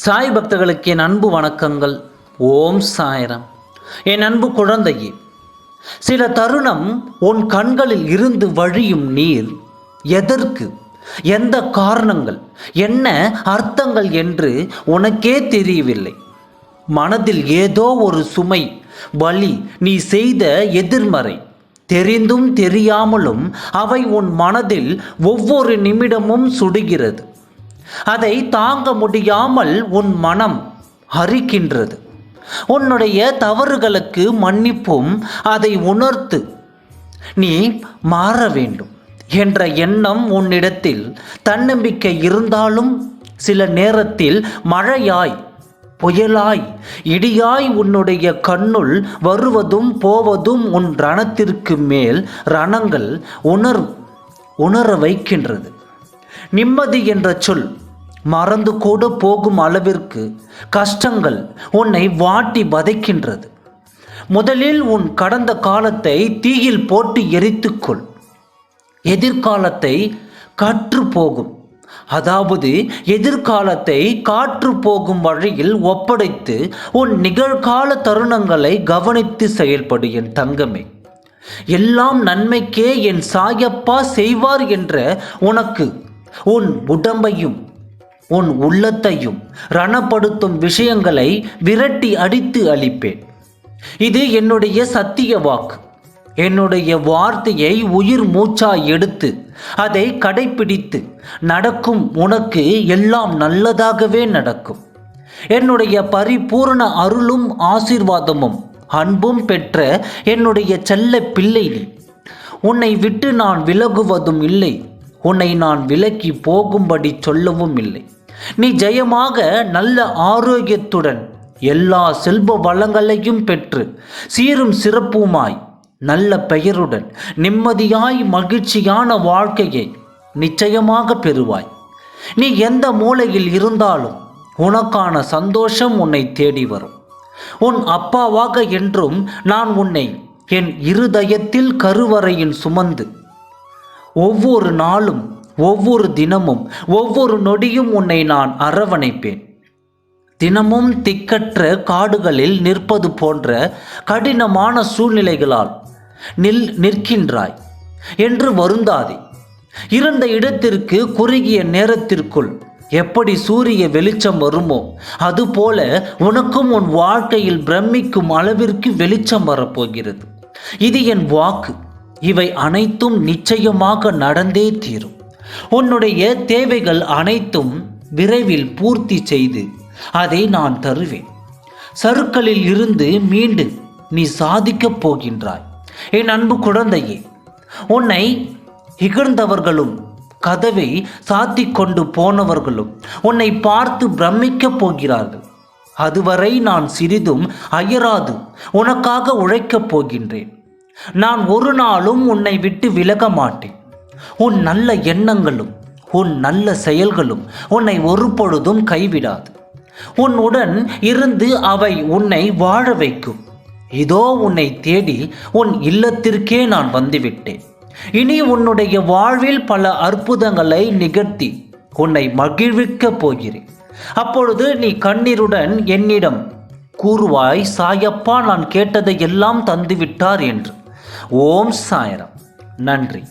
சாய் பக்தர்களுக்கு என் அன்பு வணக்கங்கள். ஓம் சாயரம். என் அன்பு குழந்தையே சில தருணம் உன் கண்களில் இருந்து வழியும் நீர். எதற்கு? எந்த காரணங்கள்? என்ன அர்த்தங்கள் என்று உனக்கே தெரியவில்லை. மனதில் ஏதோ ஒரு சுமை வலி நீ செய்த எதிர்மறை. தெரிந்தும் தெரியாமலும் அவை உன் மனதில் ஒவ்வொரு நிமிடமும் சுடுகிறது. அதை தாங்க முடியாமல் உன் மனம் அரிக்கின்றது. உன்னுடைய தவறுகளுக்கு மன்னிப்பும் அதை உணர்த்து நீ மாற வேண்டும் என்ற எண்ணம் உன்னிடத்தில் தன்னம்பிக்கை இருந்தாலும் சில நேரத்தில் மழையாய் புயலாய் இடியாய் உன்னுடைய கண்ணுள் வருவதும் போவதும் உன் ரணத்திற்கு மேல் ரணங்கள் உணர் உணர வைக்கின்றது. நிம்மதி என்ற சொல் மறந்து கூட போகும் அளவிற்கு கஷ்டங்கள் உன்னை வாட்டி வதைக்கின்றது. முதலில் உன் கடந்த காலத்தை தீயில் போட்டு எரித்துக்கொள். எதிர்காலத்தை கற்று போகும். அதாவது எதிர்காலத்தை காற்று போகும் வழியில் ஒப்படைத்து உன் நிகழ்கால தருணங்களை கவனித்து செயல்படு என் தங்கமே. எல்லாம் நன்மைக்கே என் சாயப்பா செய்வார் என்ற உனக்கு உன் உடம்பையும் உன் உள்ளத்தையும் ரணப்படுத்தும் விஷயங்களை விரட்டி அடித்து அளிப்பேன் இது என்னுடைய சத்திய வாக்கு. என்னுடைய வார்த்தையை உயிர் மூச்சாய் எடுத்து அதை கடைப்பிடித்து நடக்கும் உனக்கு எல்லாம் நல்லதாகவே நடக்கும். என்னுடைய பரிபூரண அருளும் ஆசீர்வாதமும் அன்பும் பெற்ற என்னுடைய செல்ல பிள்ளை நீ. உன்னை விட்டு நான் விலகுவதும் இல்லை. உன்னை நான் விலக்கி போகும்படி சொல்லவும் இல்லை. நீ ஜெயமாக நல்ல ஆரோக்கியத்துடன் எல்லா செல்வ வளங்களையும் பெற்று சீரும் சிறப்புமாய் நல்ல பெயருடன் நிம்மதியாய் மகிழ்ச்சியான வாழ்க்கையை நிச்சயமாக பெறுவாய். நீ எந்த மூலையில் இருந்தாலும் உனக்கான சந்தோஷம் உன்னை தேடி வரும். உன் அப்பாவாக என்றும் நான் உன்னை என் இருதயத்தில் கருவறையில் சுமந்து ஒவ்வொரு நாளும் ஒவ்வொரு தினமும் ஒவ்வொரு நொடியும் உன்னை நான் அரவணைப்பேன். தினமும் திக்கற்ற காடுகளில் நிற்பது போன்ற கடினமான சூழ்நிலைகளால் நில் நிற்கின்றாய் என்று வருந்தாதே. இருந்த இடத்திற்கு குறுகிய நேரத்திற்குள் எப்படி சூரிய வெளிச்சம் வருமோ அதுபோல உனக்கும் உன் வாழ்க்கையில் பிரமிக்கும் அளவிற்கு வெளிச்சம் வரப்போகிறது. இது என் வாக்கு. இவை அனைத்தும் நிச்சயமாக நடந்தே தீரும். உன்னுடைய தேவைகள் அனைத்தும் விரைவில் பூர்த்தி செய்து அதை நான் தருவேன். சருக்களில் இருந்து மீண்டு நீ சாதிக்கப் போகின்றாய். என் அன்பு குழந்தையே உன்னை இகழ்ந்தவர்களும் கதவை சாத்தி கொண்டு போனவர்களும் உன்னை பார்த்து பிரமிக்கப் போகிறார்கள். அதுவரை நான் சிறிதும் அயராது உனக்காக உழைக்கப் போகின்றேன். நான் ஒரு நாளும் உன்னை விட்டு விலக மாட்டேன். உன் நல்ல எண்ணங்களும் உன் நல்ல செயல்களும் உன்னை ஒரு பொழுதும் கைவிடாது. உன்னுடன் இருந்து அவை உன்னை வாழ வைக்கும். இதோ உன்னை தேடி உன் இல்லத்திற்கே நான் வந்துவிட்டேன். இனி உன்னுடைய வாழ்வில் பல அற்புதங்களை நிகழ்த்தி உன்னை மகிழ்விக்கப் போகிறேன். அப்பொழுது நீ கண்ணீருடன் என்னிடம் கூறுவாய் சாயப்பா நான் கேட்டதை எல்லாம் தந்துவிட்டார் என்று. ஓம் சாயரம். நன்றி.